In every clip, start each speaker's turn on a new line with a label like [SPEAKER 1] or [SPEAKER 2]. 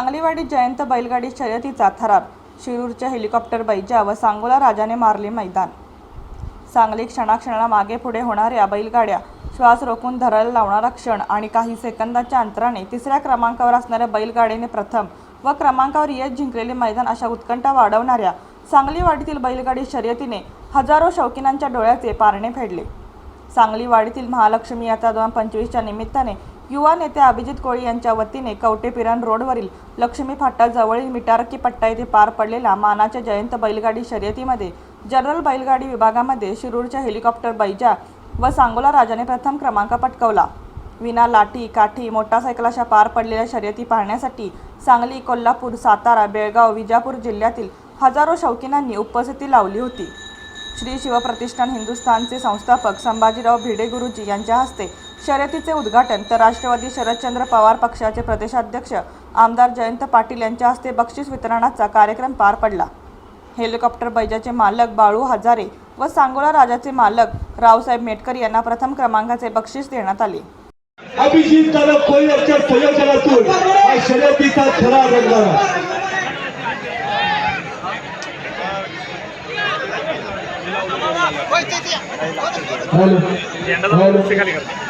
[SPEAKER 1] सांगलीवाडी जयंत बैलगाडी शर्यतीचा थरार. शिरूरच्या हेलिकॉप्टर बैजा व सांगोला राजाने मारले मैदान. सांगली क्षणाक्षणाला मागे पुढे होणाऱ्या बैलगाड्या श्वास रोखून धरायला लावणारा क्षण आणि काही सेकंदाच्या अंतराने तिसऱ्या क्रमांकावर असणाऱ्या बैलगाडीने प्रथम व क्रमांकावर येत जिंकलेले मैदान अशा उत्कंठा वाढवणाऱ्या सांगलीवाडीतील बैलगाडी शर्यतीने हजारो शौकीनांच्या डोळ्याचे पारणे फेडले. सांगलीवाडीतील महालक्ष्मी यात्रा दोन पंचवीसच्या निमित्ताने युवा नेते अभिजित कोळी यांच्या वतीने कवटेपिरान रोडवरील लक्ष्मी फाटाजवळील मिटारकी पट्टा येथे पार पडलेल्या मानाच्या जयंत बैलगाडी शर्यतीमध्ये जनरल बैलगाडी विभागामध्ये शिरूरच्या हेलिकॉप्टर बैजा व सांगोला राजाने प्रथम क्रमांक पटकवला. विना लाठी काठी मोटारसायकल अशा पार पडलेल्या शर्यती पाहण्यासाठी सांगली कोल्हापूर सातारा बेळगाव विजापूर जिल्ह्यातील हजारो शौकीनांनी उपस्थिती लावली होती. श्री शिवप्रतिष्ठान हिंदुस्थानचे संस्थापक संभाजीराव भिडे गुरुजी यांच्या हस्ते शर्यतीचे उद्घाटन तर राष्ट्रवादी शरदचंद्र पवार पक्षाचे प्रदेशाध्यक्ष आमदार जयंत पाटील यांच्या हस्ते बक्षीस वितरणाचा कार्यक्रम पार पडला. हेलिकॉप्टर बैजाचे मालक बाळू हजारे व सांगोला राजाचे मालक रावसाहेब मेटकर यांना प्रथम क्रमांकाचे बक्षीस देण्यात आले.
[SPEAKER 2] अभिजित दादा कोयनाच्या संयोजनातून हा शर्यतीचा खरा रंगला. हॅलो हॅलो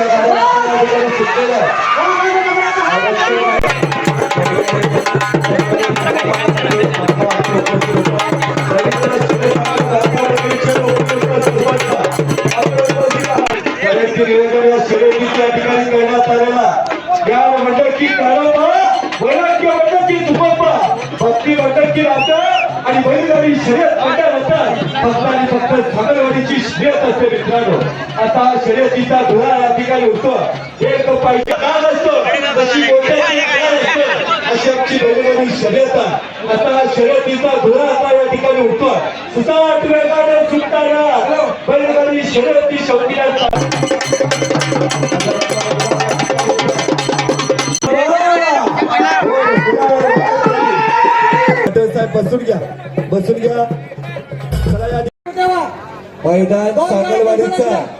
[SPEAKER 2] आजच्या गावाला सुटलेलं भक्ती मंडळी राहतात बैलगाडी शर्यत मंडळ होतात फक्त आणि फक्त सागरवाडीची शर्यत असते मित्रांनो. आता शर्यतीचा धुळा या ठिकाणी होतो एक पाहिजे काळ असतो. तशी मोठ्याची काळ असतो अशी बैलगाडी शर्यत आता शर्यतीचा धुळा आता या ठिकाणी उठतो. सुसाट वेगाने सुटताना बैलगाडी शर्यती शौकीनाचा बसून घ्या. बसून घ्या. चला या. ठिकाणी. मैदान. सागरवाडीचा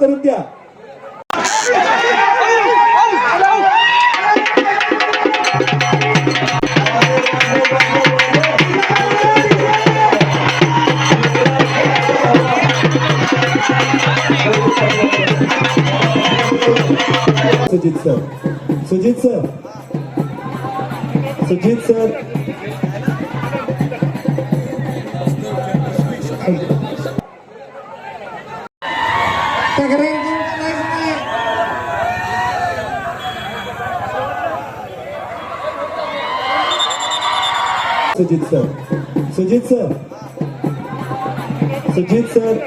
[SPEAKER 2] करून द्या. Sujit sir. Sujit sir. Sujit sir. Sujit sir. Sujit sir. Sujit sir.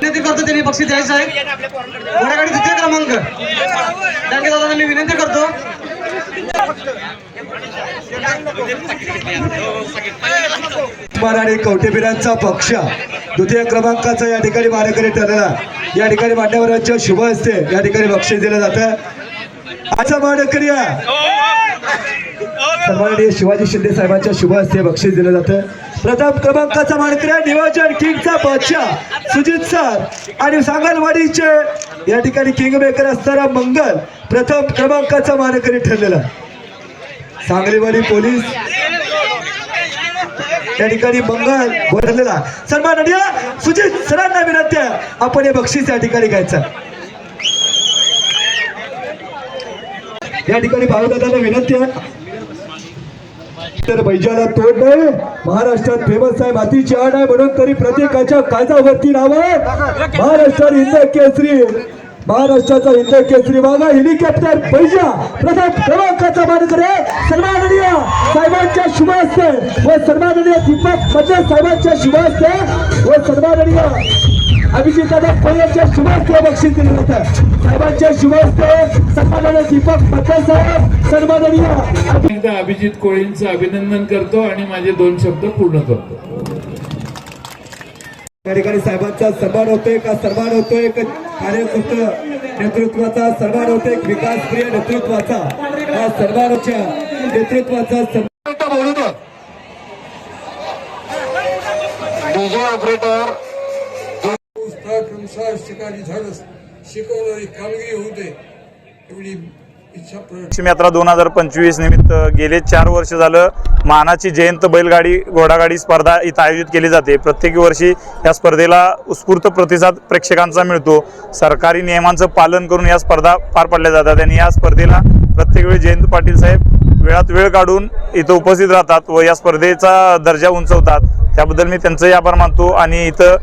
[SPEAKER 3] विनंती करतो त्यांनी बक्षीस द्यायचं आहे घोड्यागाडी तिथे क्रमांक. डांगे दादा मी विनंती करतो.
[SPEAKER 2] आणि कवटेबिरांचा पक्ष द्वितीय क्रमांकाचा या ठिकाणी मारेकरी ठरला या ठिकाणी मान्यवरांच्या शुभ असते. या ठिकाणी बक्षीस दिलं जातं. असा मानकरी सन्माननीय शिवाजी शिंदे साहेबांच्या शुभ हस्ते बक्षीस दिलं जातं. प्रथम क्रमांकाचा मानकऱ्या आहे नियोजन किंगचा बादशाह सुजित सर आणि सांगलवाडीचे या ठिकाणी किंग मेकर असणारा मंगल प्रथम क्रमांकाचा मानकरी ठरलेला सांगलीवाली पोलीस त्या ठिकाणी मंगल भरलेला. सन्मान सुजित सरांना विनंती आहे आपण हे बक्षीस या ठिकाणी घ्यायचं. या ठिकाणी भाऊदादांना विनंती आहे. तर बैजाला तोड नाही. महाराष्ट्रात फेमस आहे मातीची आड आहे म्हणून तरी प्रत्येकाच्या काजावरती नाव. महाराष्ट्रात हिंद केसरी. महाराष्ट्राचा हिंद केसरी बागा हेलिकॉप्टर पैसा प्रथम क्रमांकाचा मानकरी सन्माननीय साहेबांच्या शुभ व सन्माननीय दीपक पटेल साहेबांच्या शुभ व सन्माननीय अभिजितदादा पवारच्या शुभ हस्ते बक्षीस दिलं जातं साहेबांच्या शुभ हस्ते सन्माननीय दीपक पटेल साहेब सन्माननीय
[SPEAKER 4] एकदा अभिजित कोळींचं अभिनंदन करतो आणि माझे दोन शब्द पूर्ण करतो.
[SPEAKER 2] या ठिकाणी साहेबांचा सन्मान होतोय का सन्मान होतोय? एक कार्यकर्ते नेतृत्वाचा सन्मान होतोय एक विकासप्रिय नेतृत्वाचा. या सन्मानाच्या नेतृत्वाचा सन्मान
[SPEAKER 5] डीजे ऑपरेटर
[SPEAKER 6] शिकारी झाडं शिकवणारी कामगिरी होऊ दे. एवढी
[SPEAKER 7] लक्ष्मी यात्रा दोन हजार पंचवीस निमित्त गेले चार वर्ष झालं मानाची जयंत बैलगाडी घोडागाडी स्पर्धा इथं आयोजित केली जाते. प्रत्येक वर्षी या स्पर्धेला उत्स्फूर्त प्रतिसाद प्रेक्षकांचा मिळतो. सरकारी नियमांचं पालन करून या स्पर्धा पार पाडल्या जातात आणि या स्पर्धेला प्रत्येक वेळी जयंत पाटील साहेब वेळात वेळ काढून इथं उपस्थित राहतात व या स्पर्धेचा दर्जा उंचवतात. त्याबद्दल मी त्यांचंही आभार मानतो आणि इथं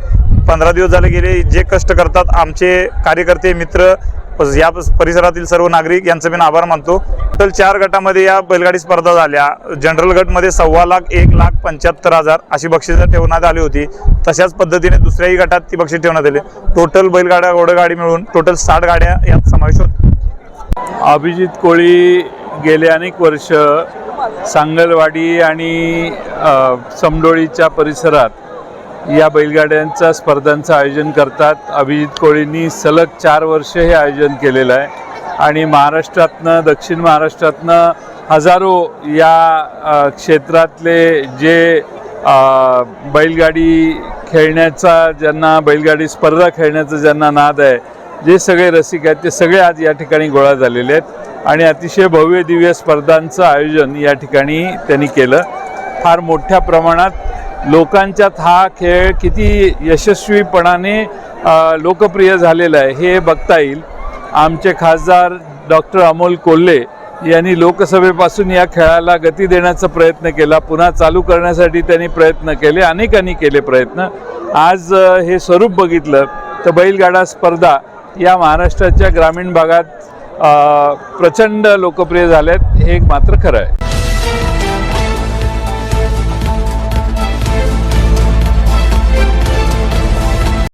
[SPEAKER 7] पंधरा दिवस झाले गेले जे कष्ट करतात आमचे कार्यकर्ते मित्र या परिसरातील सर्व नागरिक यांचं मी आभार मानतो. टोटल चार गटामध्ये या बैलगाडी स्पर्धा झाल्या. जनरल गटमध्ये सव्वा लाख एक लाख पंच्याहत्तर हजार अशी बक्षिसं ठेवण्यात आली होती. तशाच पद्धतीने दुसऱ्याही गटात ती बक्षीस ठेवण्यात आली. टोटल बैलगाड्या घोडगाडी मिळून टोटल साठ गाड्या यात समावेश होता
[SPEAKER 4] अभिजित कोळी गेले अनेक वर्ष सांगलवाडी आणि समडोळीच्या परिसरात या बैलगाड्यांच्या स्पर्धांचं आयोजन करतात. अभिजित कोळींनी सलग चार वर्ष हे आयोजन केलेलं आहे. आणि महाराष्ट्रातनं दक्षिण महाराष्ट्रातनं हजारो या क्षेत्रातले जे बैलगाडी खेळण्याचा ज्यांना बैलगाडी स्पर्धा खेळण्याचा ज्यांना नाद आहे जे सगळे रसिक आहेत ते सगळे आज या ठिकाणी गोळा झालेले आहेत. आणि अतिशय भव्य दिव्य स्पर्धांचं आयोजन या ठिकाणी त्यांनी केलं. फार मोठ्या प्रमाणात लोकांच्यात हा खेळ किती यशस्वीपणाने लोकप्रिय झालेला आहे हे बघता येईल. आमचे खासदार डॉक्टर अमोल कोल्हे यांनी लोकसभेपासून या खेळाला गती देण्याचा प्रयत्न केला. पुन्हा चालू करण्यासाठी त्यांनी प्रयत्न केले अनेकांनी केले प्रयत्न. आज हे स्वरूप बघितलं तर बैलगाडा स्पर्धा या महाराष्ट्राच्या ग्रामीण भागात प्रचंड लोकप्रिय झाल्यात हे एक मात्र खरं आहे.